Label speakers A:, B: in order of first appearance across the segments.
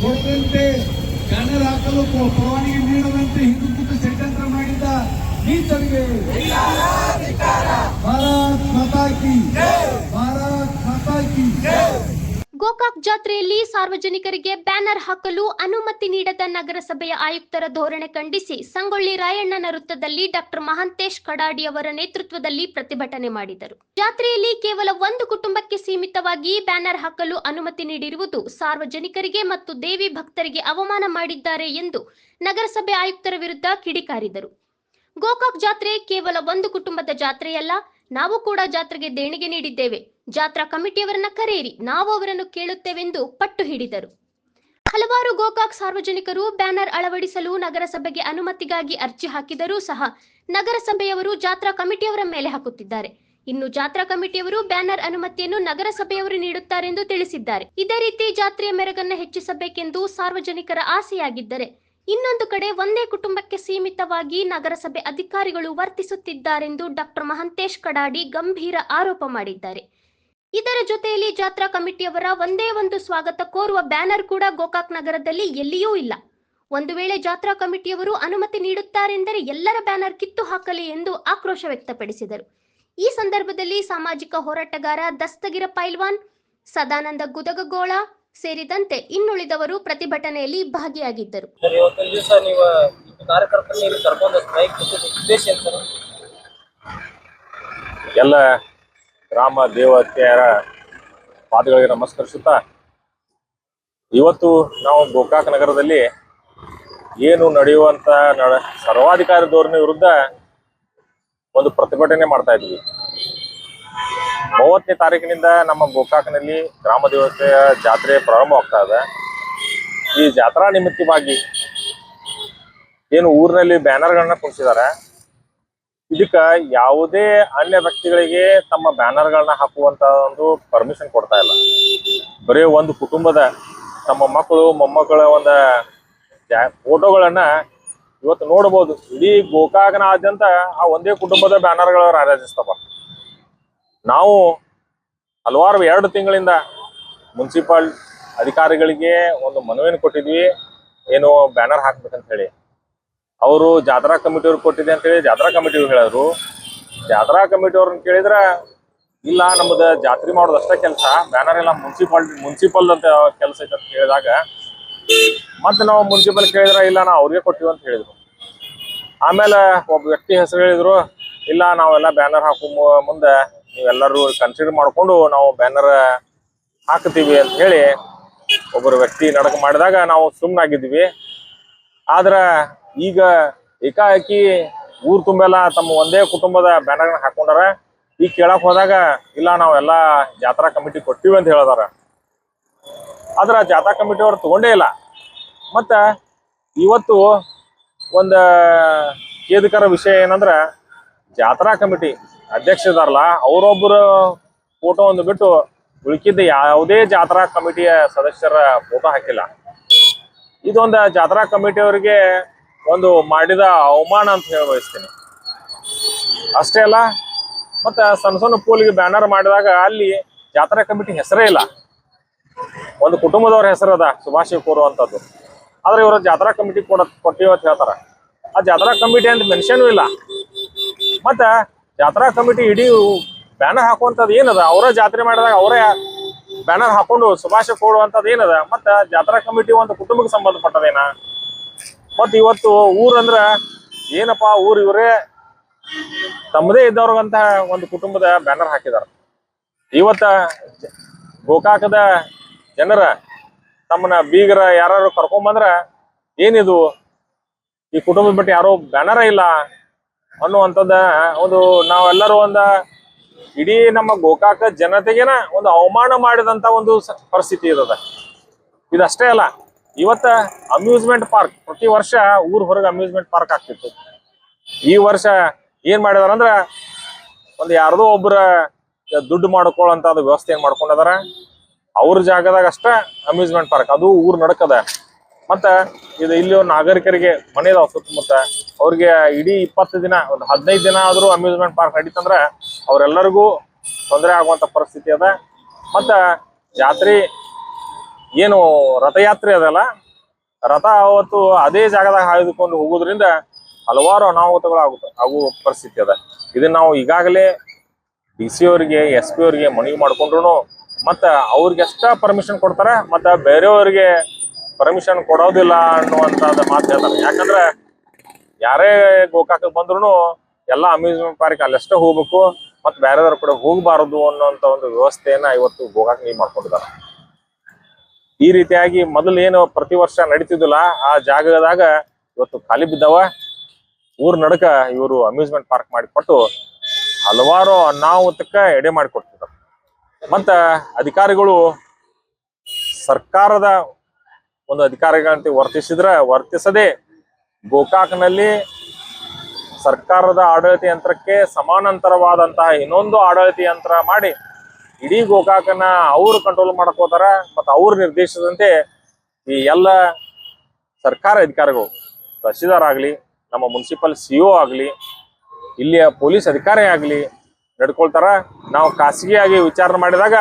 A: ಕೊಡದಂತೆ banner ಹಾಕಲು ಪರವಾನಗಿ ನೀಡದಂತೆ ಹಿಂದುಕುಟ್ಟು ಷಡ್ಯಂತ್ರ ಮಾಡಿದ ನೀತರಿಗೆ ಭಾರತ್ ಮಾತಾ ಕಿ
B: ಗೋಕಾಕ್ ಜಾತ್ರೆಯಲ್ಲಿ ಸಾರ್ವಜನಿಕರಿಗೆ ಬ್ಯಾನರ್ ಹಾಕಲು ಅನುಮತಿ ನೀಡದ ನಗರಸಭೆಯ ಆಯುಕ್ತರ ಧೋರಣೆ ಖಂಡಿಸಿ ಸಂಗೊಳ್ಳಿ ರಾಯಣ್ಣನ ವೃತ್ತದಲ್ಲಿ ಡಾಕ್ಟರ್ ಮಹಾಂತೇಶ್ ಕಡಾಡಿ ಅವರ ನೇತೃತ್ವದಲ್ಲಿ ಪ್ರತಿಭಟನೆ ಮಾಡಿದರು. ಜಾತ್ರೆಯಲ್ಲಿ ಕೇವಲ ಒಂದು ಕುಟುಂಬಕ್ಕೆ ಸೀಮಿತವಾಗಿ ಬ್ಯಾನರ್ ಹಾಕಲು ಅನುಮತಿ ನೀಡಿರುವುದು ಸಾರ್ವಜನಿಕರಿಗೆ ಮತ್ತು ದೇವಿ ಭಕ್ತರಿಗೆ ಅವಮಾನ ಮಾಡಿದ್ದಾರೆ ಎಂದು ನಗರಸಭೆ ಆಯುಕ್ತರ ವಿರುದ್ಧ ಕಿಡಿಕಾರಿದರು. ಗೋಕಾಕ್ ಜಾತ್ರೆ ಕೇವಲ ಒಂದು ಕುಟುಂಬದ ಜಾತ್ರೆಯಲ್ಲ ನಾವು ಕೂಡ ಜಾತ್ರೆಗೆ ದೇಣಿಗೆ ನೀಡಿದ್ದೇವೆ. ಜಾತ್ರಾ ಕಮಿಟಿಯವರನ್ನ ಕರೆಯಿರಿ. ನಾವು ಅವರನ್ನು ಕೇಳುತ್ತೇವೆಂದು ಪಟ್ಟು ಹಿಡಿದರು. ಹಲವಾರು ಗೋಕಾಕ್ ಸಾರ್ವಜನಿಕರು ಬ್ಯಾನರ್ ಅಳವಡಿಸಲು ನಗರಸಭೆಗೆ ಅನುಮತಿಗಾಗಿ ಅರ್ಜಿ ಹಾಕಿದರೂ ಸಹ ನಗರಸಭೆಯವರು ಜಾತ್ರಾ ಕಮಿಟಿಯವರ ಮೇಲೆ ಹಾಕುತ್ತಿದ್ದಾರೆ. ಇನ್ನು ಜಾತ್ರಾ ಕಮಿಟಿಯವರು ಬ್ಯಾನರ್ ಅನುಮತಿಯನ್ನು ನಗರಸಭೆಯವರು ನೀಡುತ್ತಾರೆಂದು ತಿಳಿಸಿದ್ದಾರೆ. ಇದೇ ರೀತಿ ಜಾತ್ರೆಯ ಮೆರಗನ್ನು ಹೆಚ್ಚಿಸಬೇಕೆಂದು ಸಾರ್ವಜನಿಕರ ಆಸೆಯಾಗಿದ್ದರೆ ಇನ್ನೊಂದು ಕಡೆ ಒಂದೇ ಕುಟುಂಬಕ್ಕೆ ಸೀಮಿತವಾಗಿ ನಗರಸಭೆ ಅಧಿಕಾರಿಗಳು ವರ್ತಿಸುತ್ತಿದ್ದಾರೆಂದು ಡಾಕ್ಟರ್ ಮಹಂತೇಶ್ ಕಡಾಡಿ ಗಂಭೀರ ಆರೋಪ ಮಾಡಿದ್ದಾರೆ. ಇದರ ಜೊತೆಯಲ್ಲಿ ಜಾತ್ರಾ ಕಮಿಟಿಯವರ ಒಂದೇ ಒಂದು ಸ್ವಾಗತ ಕೋರುವ ಬ್ಯಾನರ್ ಕೂಡ ಗೋಕಾಕ್ ನಗರದಲ್ಲಿ ಎಲ್ಲಿಯೂ ಇಲ್ಲ. ಒಂದು ವೇಳೆ ಜಾತ್ರಾ ಕಮಿಟಿಯವರು ಅನುಮತಿ ನೀಡುತ್ತಾರೆಂದರೆ ಎಲ್ಲರ ಬ್ಯಾನರ್ ಕಿತ್ತು ಹಾಕಲಿ ಎಂದು ಆಕ್ರೋಶ ವ್ಯಕ್ತಪಡಿಸಿದರು. ಈ ಸಂದರ್ಭದಲ್ಲಿ ಸಾಮಾಜಿಕ ಹೋರಾಟಗಾರ ದಸ್ತಗಿರ ಪೈಲ್ವಾನ್, ಸದಾನಂದ ಗುದಗಗೋಳ ಸೇರಿದಂತೆ ಇನ್ನುಳಿದವರು ಪ್ರತಿಭಟನೆಯಲ್ಲಿ ಭಾಗಿಯಾಗಿದ್ದರು.
C: ಎಲ್ಲ ಗ್ರಾಮ ದೇವತೆಯರ ಪಾದಗಳಿಗೆ ನಮಸ್ಕರಿಸುತ್ತಾ ಇವತ್ತು ನಾವು ಗೋಕಾಕ್ ನಗರದಲ್ಲಿ ಏನು ನಡೆಯುವಂತ ನಡ ಸರ್ವಾಧಿಕಾರಿ ಧೋರಣೆ ವಿರುದ್ಧ ಒಂದು ಪ್ರತಿಭಟನೆ ಮಾಡ್ತಾ ಇದ್ವಿ. ಮೂವತ್ತನೇ ತಾರೀಕಿನಿಂದ ನಮ್ಮ ಗೋಕಾಕ್ನಲ್ಲಿ ಗ್ರಾಮ ದೇವತೆಯ ಜಾತ್ರೆ ಪ್ರಾರಂಭವಾಗ್ತಾ ಇದೆ. ಈ ಜಾತ್ರಾ ನಿಮಿತ್ತವಾಗಿ ಏನು ಊರಿನಲ್ಲಿ ಬ್ಯಾನರ್ಗಳನ್ನ ಕುಣಿಸಿದ್ದಾರೆ ಇದಕ್ಕ ಯಾವುದೇ ಅನ್ಯ ವ್ಯಕ್ತಿಗಳಿಗೆ ತಮ್ಮ ಬ್ಯಾನರ್ಗಳನ್ನ ಹಾಕುವಂತ ಒಂದು ಪರ್ಮಿಷನ್ ಕೊಡ್ತಾ ಇಲ್ಲ. ಬರೀ ಒಂದು ಕುಟುಂಬದ ತಮ್ಮ ಮಕ್ಕಳು, ಮೊಮ್ಮಕ್ಕಳ ಒಂದು ಫೋಟೋಗಳನ್ನ ಇವತ್ತು ನೋಡಬಹುದು ಇಡೀ ಗೋಕಾಕನಾದ್ಯಂತ ಆ ಒಂದೇ ಕುಟುಂಬದ ಬ್ಯಾನರ್ಗಳು ರಾರಾಜಿಸ್ತವ ನಾವು ಹಲವಾರು ಎರಡು ತಿಂಗಳಿಂದ ಮುನ್ಸಿಪಾಲ್ ಅಧಿಕಾರಿಗಳಿಗೆ ಒಂದು ಮನವಿಯನ್ನು ಕೊಟ್ಟಿದ್ವಿ. ಏನು ಬ್ಯಾನರ್ ಹಾಕ್ಬೇಕಂತ ಹೇಳಿ. ಅವರು ಜಾತ್ರಾ ಕಮಿಟಿಯವ್ರು ಕೊಟ್ಟಿದೆ ಅಂತ ಹೇಳಿ ಜಾತ್ರಾ ಕಮಿಟಿಯವ್ರು ಹೇಳಿದ್ರು. ಜಾತ್ರಾ ಕಮಿಟಿಯವ್ರನ್ನ ಕೇಳಿದ್ರೆ, ಇಲ್ಲ, ನಮ್ದು ಜಾತ್ರೆ ಮಾಡೋದಷ್ಟೇ ಕೆಲಸ. ಬ್ಯಾನರ್ ಎಲ್ಲ ಮುನ್ಸಿಪಾಲ್ ಮುನ್ಸಿಪಲ್ ಅಂತ ಕೆಲಸ ಐತೆ ಅಂತ ಹೇಳಿದಾಗ ಮತ್ತೆ ನಾವು ಮುನ್ಸಿಪಲ್ ಕೇಳಿದ್ರೆ, ಇಲ್ಲ ನಾವು ಅವ್ರಿಗೆ ಕೊಟ್ಟಿವಿ ಅಂತ ಹೇಳಿದ್ರು. ಆಮೇಲೆ ಒಬ್ಬ ವ್ಯಕ್ತಿ ಹೆಸರು ಹೇಳಿದ್ರು, ಇಲ್ಲ, ನಾವೆಲ್ಲ ಬ್ಯಾನರ್ ಹಾಕೋ ಮುಂದೆ ನೀವೆಲ್ಲರೂ ಕನ್ಸಿಡರ್ ಮಾಡ್ಕೊಂಡು ನಾವು ಬ್ಯಾನರ್ ಹಾಕ್ತೀವಿ ಅಂತ ಹೇಳಿ ಒಬ್ಬರು ವ್ಯಕ್ತಿ ನಡಕ ಮಾಡಿದಾಗ ನಾವು ಸುಮ್ಮನಾಗಿದ್ವಿ ಆದ್ರೆ ಈಗ ಏಕಾಏಕಿ ಊರ್ ತುಂಬೆಲ್ಲ ತಮ್ಮ ಒಂದೇ ಕುಟುಂಬದ ಬ್ಯಾನರ್ನ ಹಾಕೊಂಡಾರ ಈಗ ಕೇಳಕ್ ಹೋದಾಗ ಇಲ್ಲ ನಾವೆಲ್ಲ ಜಾತ್ರಾ ಕಮಿಟಿ ಕೊಟ್ಟಿವಿ ಅಂತ ಹೇಳಿದಾರ. ಆದ್ರ ಜಾತ್ರಾ ಕಮಿಟಿ ಅವ್ರು ತಗೊಂಡೇ ಇಲ್ಲ. ಮತ್ತ ಇವತ್ತು ಒಂದು ಖೇದಕರ ವಿಷಯ ಏನಂದ್ರ ಜಾತ್ರಾ ಕಮಿಟಿ ಅಧ್ಯಕ್ಷ ಇದಾರಲ್ಲ ಅವರೊಬ್ಬರು ಫೋಟೋ ಒಂದು ಬಿಟ್ಟು ಉಳ್ಕಿದ್ದ ಯಾವುದೇ ಜಾತ್ರಾ ಕಮಿಟಿಯ ಸದಸ್ಯರ ಫೋಟೋ ಹಾಕಿಲ್ಲ. ಇದೊಂದು ಜಾತ್ರಾ ಕಮಿಟಿಯವರಿಗೆ ಒಂದು ಮಾಡಿದ ಅವಮಾನ ಅಂತ ಹೇಳಿ ಬಯಸ್ತೀನಿ ಅಷ್ಟೇ ಅಲ್ಲ, ಮತ್ತೆ ಸಣ್ಣ ಸಣ್ಣ ಪೋಲಿಗೆ ಬ್ಯಾನರ್ ಮಾಡಿದಾಗ ಅಲ್ಲಿ ಜಾತ್ರಾ ಕಮಿಟಿ ಹೆಸರೇ ಇಲ್ಲ. ಒಂದು ಕುಟುಂಬದವ್ರ ಹೆಸರು ಅದ, ಸುಭಾಷ್ ಕೋರುವಂಥದ್ದು ಆದ್ರೆ ಇವರು ಜಾತ್ರಾ ಕಮಿಟಿ ಕೊಡ ಕೊಟ್ಟಿವಿ ಅಂತ ಹೇಳ್ತಾರೆ. ಆ ಜಾತ್ರಾ ಕಮಿಟಿ ಅಂತ ಮೆನ್ಷನ್ ಇಲ್ಲ. ಮತ್ತ ಜಾತ್ರಾ ಕಮಿಟಿ ಇಡೀ ಬ್ಯಾನರ್ ಹಾಕುವಂಥದ್ದು ಏನದ? ಅವರ ಜಾತ್ರೆ ಮಾಡಿದಾಗ ಅವರೇ ಬ್ಯಾನರ್ ಹಾಕೊಂಡು ಶುಭಾಶಯ ಕೊಡುವಂಥದ್ದು ಏನದ? ಮತ್ತ ಜಾತ್ರಾ ಕಮಿಟಿ ಒಂದು ಕುಟುಂಬಕ್ಕೆ ಸಂಬಂಧಪಟ್ಟದೇನ? ಮತ್ತು ಇವತ್ತು ಊರಂದ್ರ ಏನಪ್ಪಾ ಊರು ಇವರೇ ತಮ್ಮದೇ ಇದ್ದವ್ರಿಗಂತ ಒಂದು ಕುಟುಂಬದ ಬ್ಯಾನರ್ ಹಾಕಿದಾರ. ಇವತ್ತ ಗೋಕಾಕದ ಜನರ ತಮ್ಮನ್ನ ಬೀಗರ ಯಾರು ಕರ್ಕೊಂಬಂದ್ರ ಏನಿದು? ಈ ಕುಟುಂಬದ ಬಿಟ್ಟು ಯಾರೋ ಬ್ಯಾನರ ಇಲ್ಲ. ಅನ್ನುವಂಥದ್ದ ಒಂದು ನಾವೆಲ್ಲರೂ ಒಂದ ಇಡೀ ನಮ್ಮ ಗೋಕಾಕ ಜನತೆಗೆನ ಒಂದು ಅವಮಾನ ಮಾಡಿದಂತ ಒಂದು ಪರಿಸ್ಥಿತಿ ಇರದ ಇದಷ್ಟೇ ಅಲ್ಲ, ಇವತ್ತ ಅಮ್ಯೂಸ್ಮೆಂಟ್ ಪಾರ್ಕ್ ಪ್ರತಿ ವರ್ಷ ಊರ್ ಹೊರಗೆ ಅಮ್ಯೂಸ್ಮೆಂಟ್ ಪಾರ್ಕ್ ಆಗ್ತಿತ್ತು. ಈ ವರ್ಷ ಏನ್ ಅಂದ್ರ ಒಂದು ಯಾರ್ದೋ ಒಬ್ಬರ ದುಡ್ಡು ಮಾಡ್ಕೊಳ್ಳೋಂತ ವ್ಯವಸ್ಥೆ ಏನ್ ಮಾಡ್ಕೊಂಡಿದಾರ? ಅವ್ರ ಜಾಗದಾಗ ಅಷ್ಟ ಅಮ್ಯೂಸ್ಮೆಂಟ್ ಪಾರ್ಕ್ ಅದು ಊರ್ ನಡಕದ. ಮತ್ತ ಇದು ಇಲ್ಲಿ ನಾಗರಿಕರಿಗೆ ಮನೆ ಇದಾವ ಸುತ್ತಮುತ್ತ. ಅವ್ರಿಗೆ ಇಡೀ ಇಪ್ಪತ್ತು ದಿನ, ಒಂದು ಹದಿನೈದು ದಿನ ಆದರೂ ಅಮ್ಯೂಸ್ಮೆಂಟ್ ಪಾರ್ಕ್ ನಡೀತಂದ್ರೆ ಅವರೆಲ್ಲರಿಗೂ ತೊಂದರೆ ಆಗುವಂಥ ಪರಿಸ್ಥಿತಿ ಅದ. ಮತ್ತು ಜಾತ್ರೆ ಏನು ರಥಯಾತ್ರೆ ಅದಲ್ಲ, ರಥ ಅವತ್ತು ಅದೇ ಜಾಗದಾಗ ಹಾಯ್ದುಕೊಂಡು ಹೋಗೋದ್ರಿಂದ ಹಲವಾರು ಅನಾಹುತಗಳು ಆಗುತ್ತೆ ಆಗುವ ಪರಿಸ್ಥಿತಿ ಅದ. ಇದನ್ನ ನಾವು ಈಗಾಗಲೇ ಡಿ ಸಿ ಅವರಿಗೆ ಎಸ್ ಪಿ ಅವರಿಗೆ ಮನವಿ ಮಾಡಿಕೊಂಡ್ರು ಮತ್ತು ಅವ್ರಿಗೆ ಎಷ್ಟ ಪರ್ಮಿಷನ್ ಕೊಡ್ತಾರೆ, ಮತ್ತು ಬೇರೆಯವರಿಗೆ ಪರ್ಮಿಷನ್ ಕೊಡೋದಿಲ್ಲ ಅನ್ನುವಂಥದ್ದು ಮಾತು ಹೇಳ್ತಾರೆ. ಯಾಕಂದ್ರೆ ಯಾರೇ ಗೋಕಾಕ್ ಬಂದ್ರು ಎಲ್ಲ ಅಮ್ಯೂಸ್ಮೆಂಟ್ ಪಾರ್ಕ್ ಅಲ್ಲಷ್ಟೇ ಹೋಗ್ಬೇಕು, ಮತ್ತೆ ಬೇರೆದವ್ರ ಕೂಡ ಹೋಗಬಾರದು ಅನ್ನೋಂಥ ಒಂದು ವ್ಯವಸ್ಥೆಯನ್ನ ಇವತ್ತು ಗೋಕಾಕ್ ಮಾಡ್ಕೊಂಡಿದ್ದಾರೆ ಈ ರೀತಿಯಾಗಿ ಮೊದಲು ಏನು ಪ್ರತಿ ವರ್ಷ ನಡೀತಿದ್ದಿಲ್ಲ, ಆ ಜಾಗದಾಗ ಇವತ್ತು ಖಾಲಿ ಬಿದ್ದಾವ. ಊರ್ ನಡಕ ಇವರು ಅಮ್ಯೂಸ್ಮೆಂಟ್ ಪಾರ್ಕ್ ಮಾಡಿಕೊಟ್ಟು ಹಲವಾರು ಅನಾಹುತಕ್ಕ ಎಡೆ ಮಾಡಿಕೊಡ್ತಿದ್ದಾರೆ ಮತ್ತ ಅಧಿಕಾರಿಗಳು ಸರ್ಕಾರದ ಒಂದು ಅಧಿಕಾರಿಗಳಂತೆ ವರ್ತಿಸಿದ್ರ ವರ್ತಿಸದೆ ಗೋಕಾಕ್ನಲ್ಲಿ ಸರ್ಕಾರದ ಆಡಳಿತ ಯಂತ್ರಕ್ಕೆ ಸಮಾನಾಂತರವಾದಂತಹ ಇನ್ನೊಂದು ಆಡಳಿತ ಯಂತ್ರ ಮಾಡಿ ಇಡೀ ಗೋಕಾಕನ್ನ ಅವರು ಕಂಟ್ರೋಲ್ ಮಾಡಕ್ ಹೋದಾರ ಮತ್ತು ಅವ್ರ ನಿರ್ದೇಶದಂತೆ ಈ ಎಲ್ಲ ಸರ್ಕಾರ ಅಧಿಕಾರಿಗಳು ತಹಶೀಲ್ದಾರ್ ಆಗಲಿ, ನಮ್ಮ ಮುನ್ಸಿಪಲ್ ಸಿ ಒ ಆಗಲಿ, ಇಲ್ಲಿಯ ಪೊಲೀಸ್ ಅಧಿಕಾರಿ ಆಗಲಿ ನಡ್ಕೊಳ್ತಾರ. ನಾವು ಖಾಸಗಿಯಾಗಿ ವಿಚಾರಣೆ ಮಾಡಿದಾಗ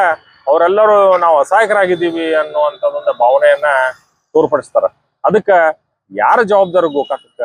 C: ಅವರೆಲ್ಲರೂ ನಾವು ಅಸಹಾಯಕರಾಗಿದ್ದೀವಿ ಅನ್ನುವಂಥದ್ದೊಂದು ಭಾವನೆಯನ್ನ ತೋರ್ಪಡಿಸ್ತಾರ. ಅದಕ್ಕೆ ಯಾರ ಜವಾಬ್ದಾರಿ ಗೋಕಾಕಕ್ಕ